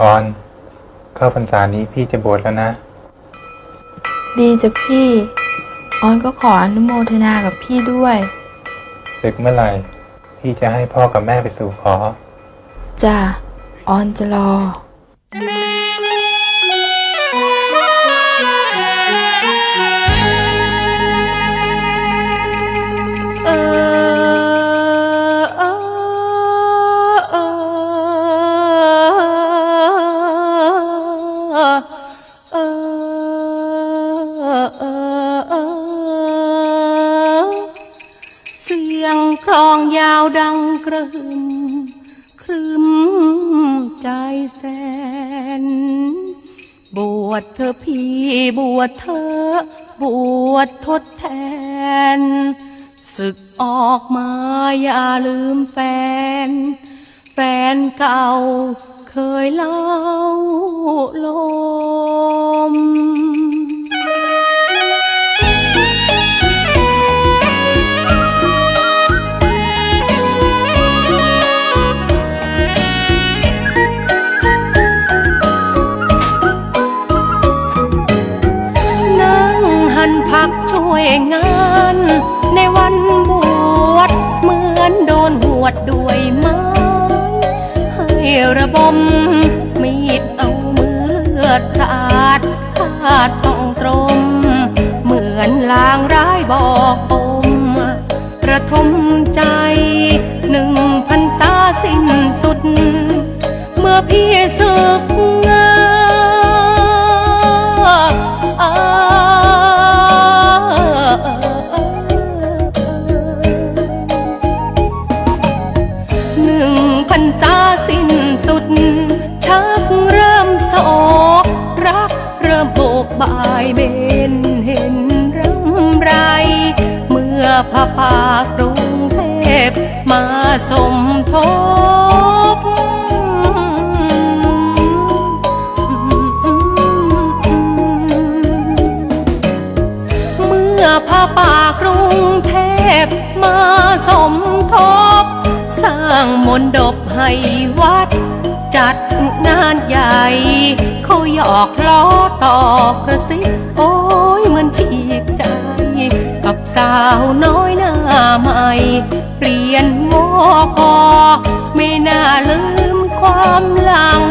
ออนเข้าพรรษานี้พี่จะบวชแล้วนะ ดีจ้ะพี่ ออนก็ขออนุโมทนากับพี่ด้วย ศึกเมื่อไหร่ พี่จะให้พ่อกับแม่ไปสู่ขอ จ้ะ ออนจะรอเอ ครองยาวดังกระหึ่มครึมใจแสน บวชเธอพี่บวชเธอบวชทดแทน ศึกออกมาอย่าลืมแฟน แฟนเก่าเคยเล่าโล น ในวันบวชเหมือนโดนหวดด้วยไม้ให้ระบมมีดเอามือเลือดสาดขาดต้องตรม เหมือนลางร้ายบอกอมระทมใจหนึ่งพันษาสิ้นสุด เมื่อพี่ศึก กันษาสิ้นสุด ชักเริ่มโศกรักเริ่มโบกบายเบนเห็นรำไร เมื่อพระปากรุงเทพมาสมทบเมื่อพระปากรุงเทพมาสมทบางมนดบให้วัด จัดงานใหญ่ เขาหยอกล้อต่อกระซิบโอ้ยมันฉีกใจ กับสาวน้อยหน้าใหม่เรียนมอคอ ไม่น่าลืมความหลัง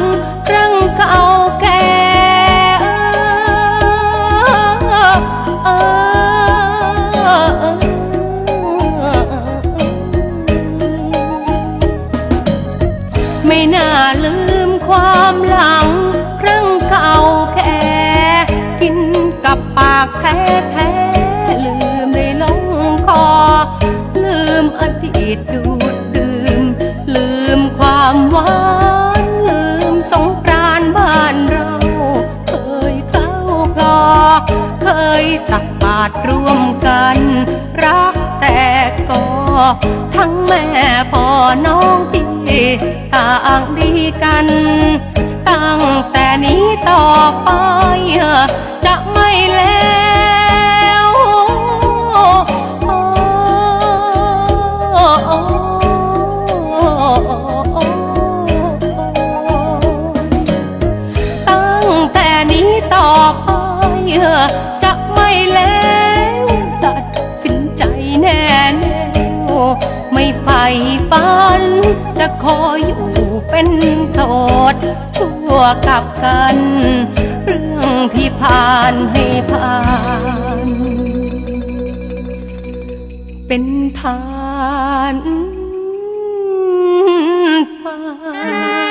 ดีตดูดดื่มลืมความหวานลืมสงกรานต์บ้านเรา เคยเข้าคลอเคยตักบาตรร่วมกัน รักแต่ก็ทั้งแม่พ่อน้องพี่ต่างดีกัน ตั้งแต่นี้ต่อไปจะไม่แล้ว ฝัน จะคอยอยู่เป็นโสด ชั่วกับกัน เรื่องที่ผ่านให้ผ่าน เป็นทานไป